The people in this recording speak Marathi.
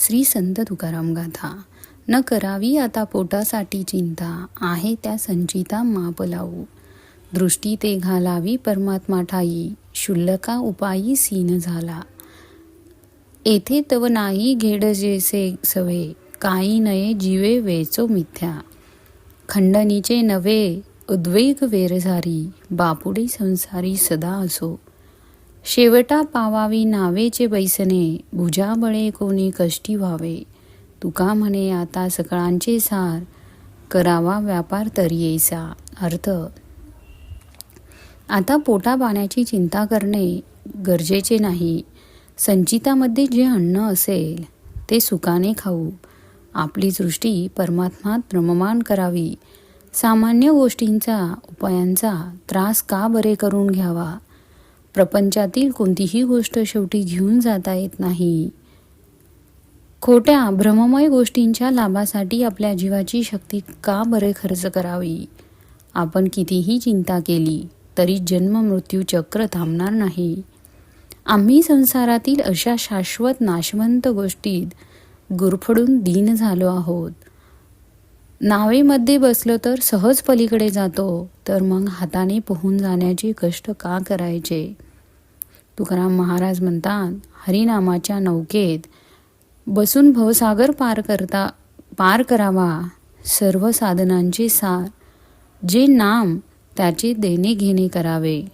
श्री संत तुकाराम गाथा. न करावी आता पोटासाठी चिंता आहे त्या संचिता माप लावू. दृष्टी ते घालावी परमात्मा ठाई शुल्लका उपायी सीन झाला. येथे तव नाही घेड जेसे सवे काही नये जीवे वेचो मिथ्या. खंडनीचे नवे उद्वेग वेरझारी बापुडे संसारी सदा असो. शेवटा पावावी नावेचे बैसने भुजाबळे कोणी कष्टी व्हावे? तुका म्हणे आता सकळांचे सार करावा व्यापार तरी अर्थ आता पोटा पाण्याची चिंता करणे गरजेचे नाही. संचितामध्ये जे अन्न असेल ते सुखाने खाऊ. आपली दृष्टी परमात्मात रममान करावी. सामान्य गोष्टींचा उपायांचा त्रास का बरे करून घ्यावा? प्रपंचातील कोणतीही गोष्ट शेवटी घेऊन जाता येत नाही. खोट्या भ्रममय गोष्टींच्या लाभासाठी आपल्या जीवाची शक्ती का बरे खर्च करावी? आपण कितीही चिंता केली तरी जन्म मृत्यू चक्र थांबणार नाही. आम्ही संसारातील अशा शाश्वत नाशवंत गोष्टीत गुरफडून दीन झालो आहोत. नावेमध्ये बसलो तर सहज पलीकडे जातो तर मग हाताने पोहून जाण्याचे कष्ट का करायचे? तुकाराम महाराज म्हणतात हरिनामाच्या नौकेत बसून भवसागर पार करता पार करावा. सर्व साधनांचे सार जे नाम त्याचे देणे घेणे करावे.